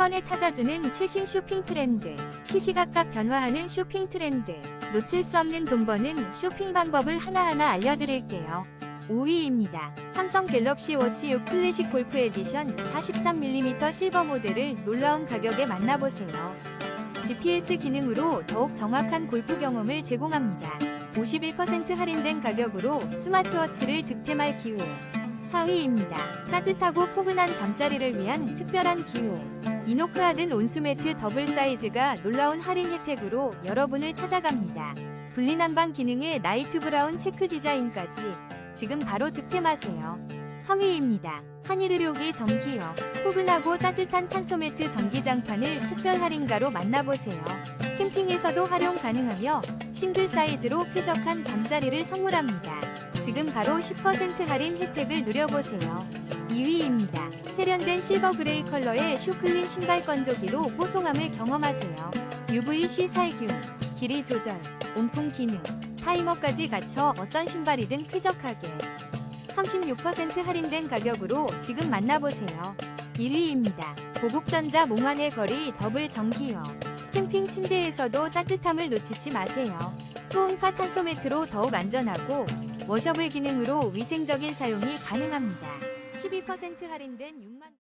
번에 찾아주는 최신 쇼핑 트렌드. 시시각각 변화하는 쇼핑 트렌드. 놓칠 수 없는 돈 버는 쇼핑 방법을 하나하나 알려드릴게요. 5위입니다. 삼성 갤럭시 워치 6 클래식 골프 에디션 43mm 실버 모델을 놀라운 가격에 만나보세요. GPS 기능으로 더욱 정확한 골프 경험을 제공합니다. 51% 할인된 가격으로 스마트워치를 득템할 기회. 4위입니다. 따뜻하고 포근한 잠자리를 위한 특별한 기회. 이노크하든 온수매트 더블 사이즈가 놀라운 할인 혜택으로 여러분을 찾아갑니다. 분리난방 기능의 나이트 브라운 체크 디자인까지 지금 바로 득템하세요. 3위입니다. 한일의료기 전기요. 포근하고 따뜻한 탄소매트 전기장판을 특별 할인가로 만나보세요. 캠핑에서도 활용 가능하며 싱글 사이즈로 쾌적한 잠자리를 선물합니다. 지금 바로 10% 할인 혜택을 누려보세요. 2위입니다. 세련된 실버 그레이 컬러의 쇼클린 신발 건조기로 뽀송함을 경험하세요. UVC 살균, 길이 조절, 온풍 기능, 타이머까지 갖춰 어떤 신발이든 쾌적하게 36% 할인된 가격으로 지금 만나보세요. 1위입니다. 고국전자 몽환의 거리 더블 전기요. 캠핑 침대에서도 따뜻함을 놓치지 마세요. 초음파 탄소 매트로 더욱 안전하고 워셔블 기능으로 위생적인 사용이 가능합니다. 12% 할인된 6만